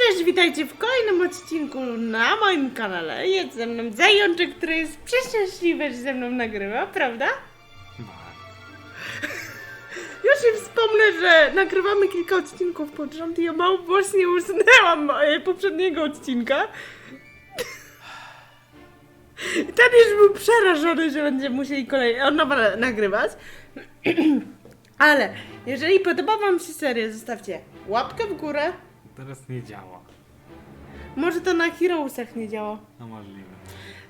cześć, witajcie w kolejnym odcinku na moim kanale. Jest ze mną Zajączek, który jest przeszczęśliwy, że ze mną nagrywa, prawda? Już im wspomnę, że nagrywamy kilka odcinków pod rząd i ja mało właśnie usunęłam e, poprzedniego odcinka. Ten już był przerażony, że będziemy musieli kolej od nowa nagrywać. Ale jeżeli podoba wam się seria, zostawcie łapkę w górę. Teraz nie działa. Może to na Heroesach nie działa. No możliwe.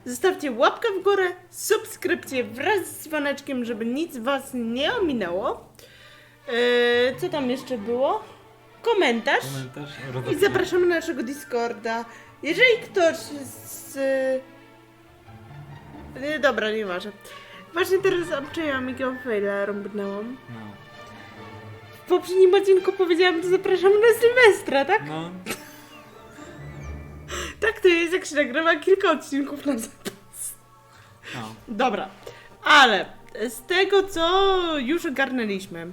Zostawcie łapkę w górę, subskrypcję wraz z dzwoneczkiem, żeby nic was nie ominęło. Yy, co tam jeszcze było? Komentarz. Komentarz, I zapraszamy na naszego Discorda. Jeżeli ktoś z... Nie, dobra, nie ważne. Właśnie teraz obczaiłam jakiego faila rąbnęłam. No. Poprzednim odcinku powiedziałam, że zapraszamy na Sylwestra, tak? No. Tak to jest, jak się nagrywa kilka odcinków na zapas. No. Dobra, ale z tego, co już ogarnęliśmy,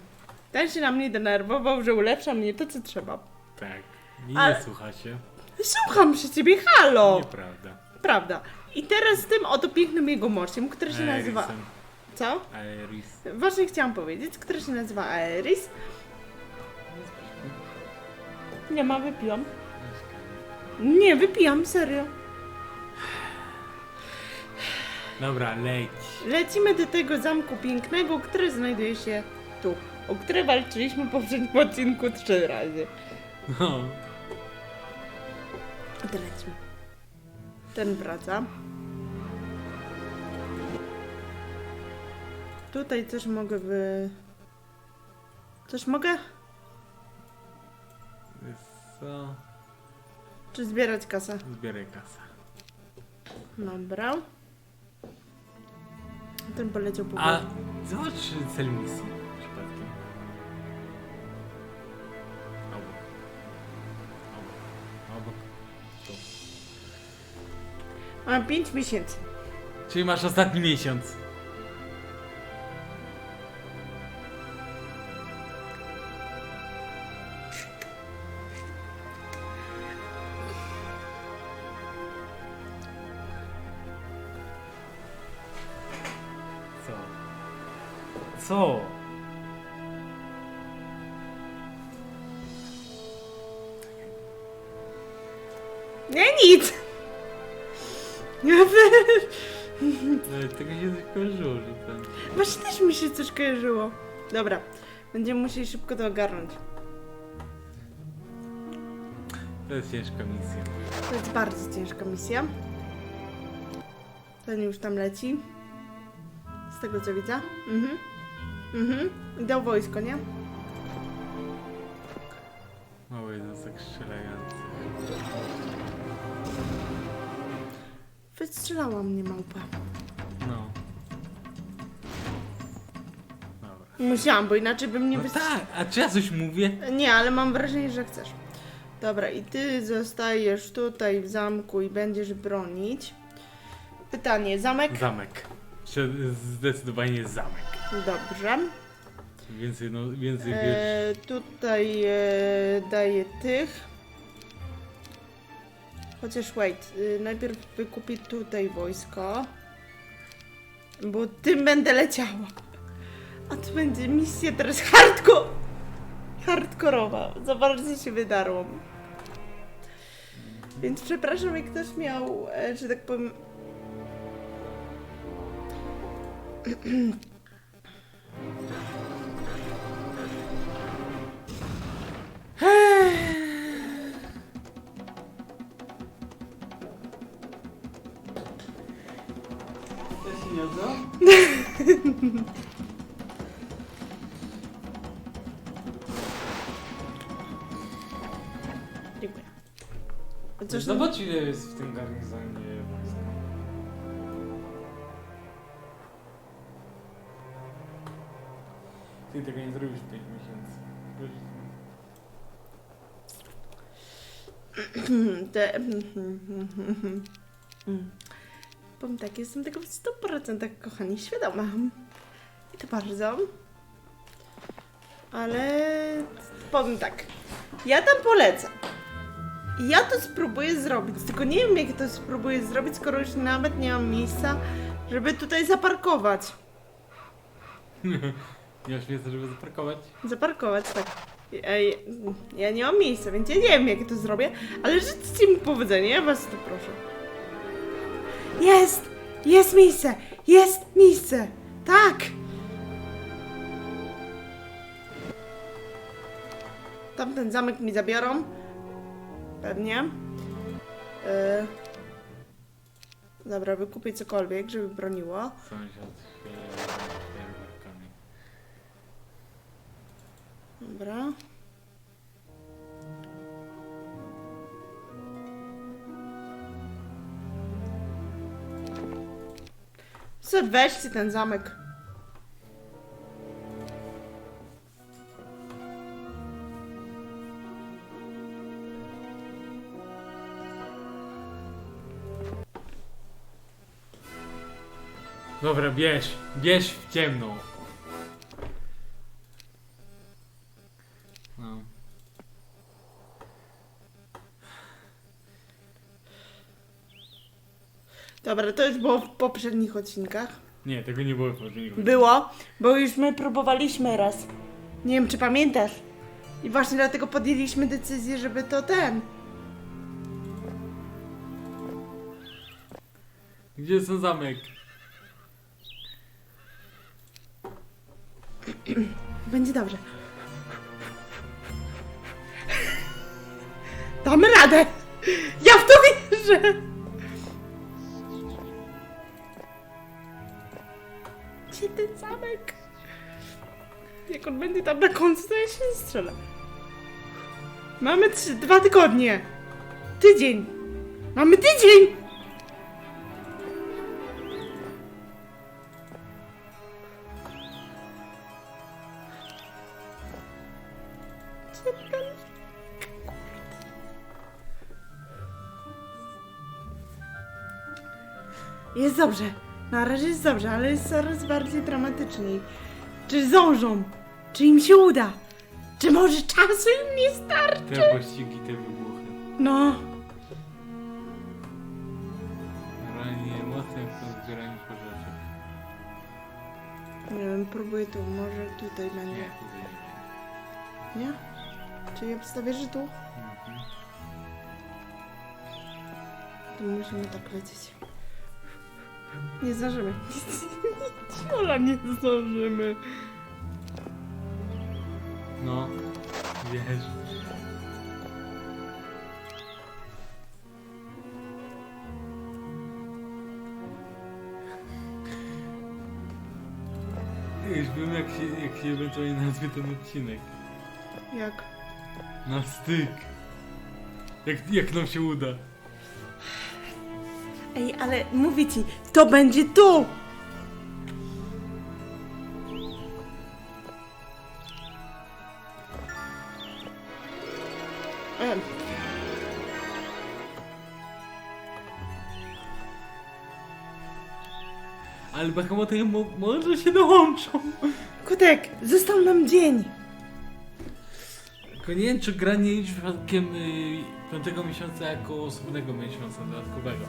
ten się na mnie denerwował, że ulepsza mnie to, co trzeba. Tak. Nie, Ale- nie słucha się. Słucham się ciebie, halo! Nieprawda. Prawda. I teraz z tym oto pięknym jego mościem, który się nazywa... Co? Aeris. Właśnie chciałam powiedzieć, który się nazywa Aeris. Nie ma, wypiłam. Nie, wypijam, serio. Dobra, leć. Lecimy do tego zamku pięknego, który znajduje się tu. O który walczyliśmy w poprzednim odcinku trzy razy. No. To lecimy. Ten wraca. Tutaj też mogę wy... Coś mogę? Co? Czy zbierać kasę? Zbieraj kasę. Dobra. Ten poleciał po A głowie. zobacz cel misji przypadkiem. Obok. Obok. Obok. Tu. Mam 5 miesięcy. Czyli masz ostatni miesiąc. Co? Nie, nic! Ale tego się coś kojarzyło, że ten... Właśnie też mi się coś kojarzyło. Dobra, będziemy musieli szybko to ogarnąć. To jest ciężka misja. To jest bardzo ciężka misja. Ten już tam leci. Z tego co widzę. Mhm. Mhm. Dał wojsko, nie? Mały jednostek strzelający. Wystrzelała mnie małpa. No. Dobra. Musiałam, bo inaczej bym nie No wystrzelała. tak, a czy ja coś mówię? Nie, ale mam wrażenie, że chcesz. Dobra, i ty zostajesz tutaj w zamku i będziesz bronić. Pytanie, zamek? Zamek. Zdecydowanie zamek. Dobrze. Więcej, no, więcej wiesz. E, tutaj e, daję tych. Chociaż wait, y, najpierw wykupię tutaj wojsko. Bo tym będę leciała. A to będzie misja teraz hardcore. Hardkorowa. Za bardzo się wydarłam. Więc przepraszam, jak ktoś miał, e, że tak powiem. Zobacz ile jest w tym garnizonie wojska. Ty tego nie zrobisz w 5 miesięcy. Te... Powiem tak, jestem tego w 100% kochani świadoma. I to bardzo. Ale powiem tak, ja tam polecę. Ja to spróbuję zrobić, tylko nie wiem jak to spróbuję zrobić, skoro już nawet nie mam miejsca, żeby tutaj zaparkować. Nie masz miejsca, żeby zaparkować? Zaparkować, tak. Ej, ja nie mam miejsca, więc ja nie wiem jak to zrobię, ale życzcie mi powodzenia, ja was to proszę. Jest! Jest miejsce! Jest miejsce! Tak! Tamten zamek mi zabiorą. Pewnie. Yy. Dobra, wykupię cokolwiek, żeby broniło. Sąsiad chwilę fajerwerkami. Dobra. Co, weźcie ten zamek. Dobra, bierz, bierz w ciemną. No. Dobra, to już było w poprzednich odcinkach. Nie, tego nie było w poprzednim Było, bo już my próbowaliśmy raz. Nie wiem, czy pamiętasz. I właśnie dlatego podjęliśmy decyzję, żeby to ten. Gdzie jest ten zamek? Będzie dobrze. Damy radę! Ja w to wierzę! Gdzie ten zamek? Jak on będzie tam na końcu, to ja się strzelę. Mamy trzy, dwa tygodnie. Tydzień. Mamy tydzień! Jest dobrze. Na razie jest dobrze, ale jest coraz bardziej dramatycznie. Czy zdążą? Czy im się uda? Czy może czasu im nie starczy? Te pościgi, te wybuchy. No, mocno jak to zbieranie porzeczek. nie wiem, próbuję tu, może tutaj Nie, będzie. tutaj nie. Nie? Czy ja wstawię, że tu? Tu musimy tak lecieć. Nie zdążymy. Ola, nie zdążymy. No, wiesz. Już wiem jak się, jak się ewentualnie nazwie ten odcinek. Jak? Na styk. Jak, jak nam się uda. Ej, ale mówię ci, to będzie tu! Em, Ale behemoty mo może się dołączą. Kutek, został nam dzień. Tylko nie wiem, czy gra nie liczy przypadkiem y, piątego miesiąca jako osobnego miesiąca dodatkowego.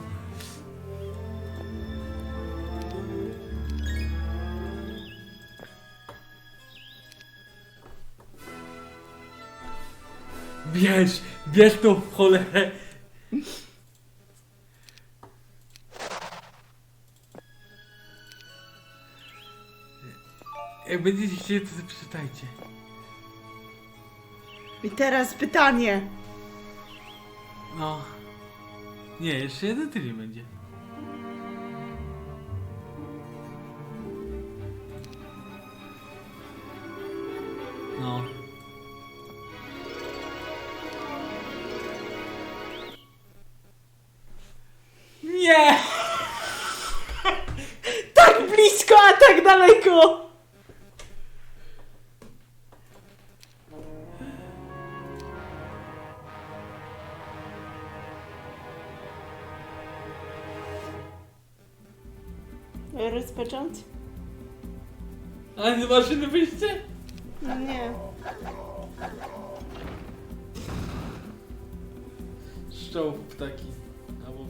Bierz, bierz to cholerę. Jak będziecie chcieli, to przeczytajcie. I teraz pytanie. No. Nie, jeszcze jeden tydzień będzie. Rozpocząć? Ale nie maszyny wyjście? No nie. strzał w ptaki. Albo.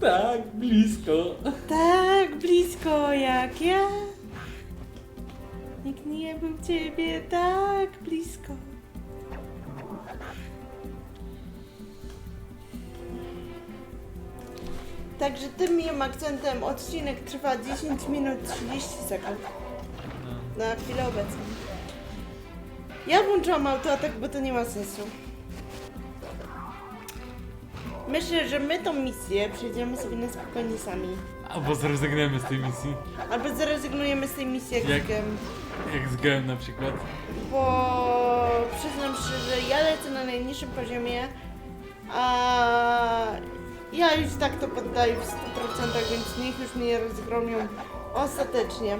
Tak, blisko. Tak blisko jak ja. Nikt nie był ciebie tak blisko. Także tym miłym akcentem odcinek trwa 10 minut 30 sekund. No. Na chwilę obecną. Ja włączyłam autoatak, bo to nie ma sensu. Myślę, że my tą misję przejdziemy sobie na spokojnie sami. Albo zrezygnujemy z tej misji. Albo zrezygnujemy z tej misji jak, Jak- gem. Jak z Gem na przykład. Bo przyznam szczerze, ja lecę na najniższym poziomie, a ja już tak to poddaję w 100%, więc niech już mnie rozgromią ostatecznie.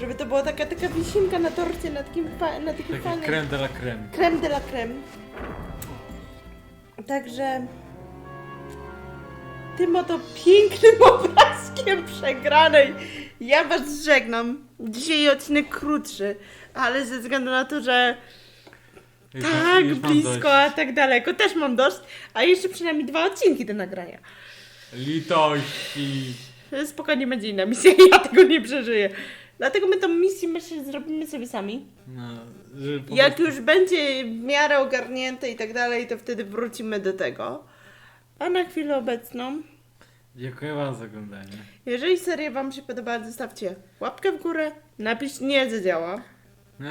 Żeby to była taka, taka wisinka na torcie, na takim, fa- na takim Taki fajnym... creme de la creme. Creme de la creme. Także tym oto pięknym obrazkiem przegranej ja was żegnam. Dzisiaj odcinek krótszy, ale ze względu na to, że Już- tak już mam blisko, dość. a tak daleko, też mam dość, a jeszcze przynajmniej dwa odcinki do nagrania. Litości. Spokojnie będzie inna misja, ja tego nie przeżyję. Dlatego my tą misję myślę, zrobimy sobie sami. No, że po Jak prostu- już będzie w miarę ogarnięte i tak dalej, to wtedy wrócimy do tego. A na chwilę obecną, Dziękuję wam za oglądanie. jeżeli seria Wam się podobała, zostawcie łapkę w górę, napisz nie zadziała,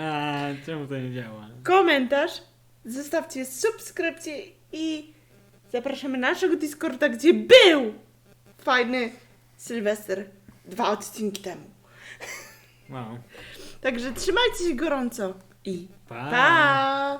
A, czemu to nie działa? komentarz, zostawcie subskrypcję i zapraszamy na naszego Discorda, gdzie był fajny Sylwester dwa odcinki temu. No. Także trzymajcie się gorąco i Pa. pa!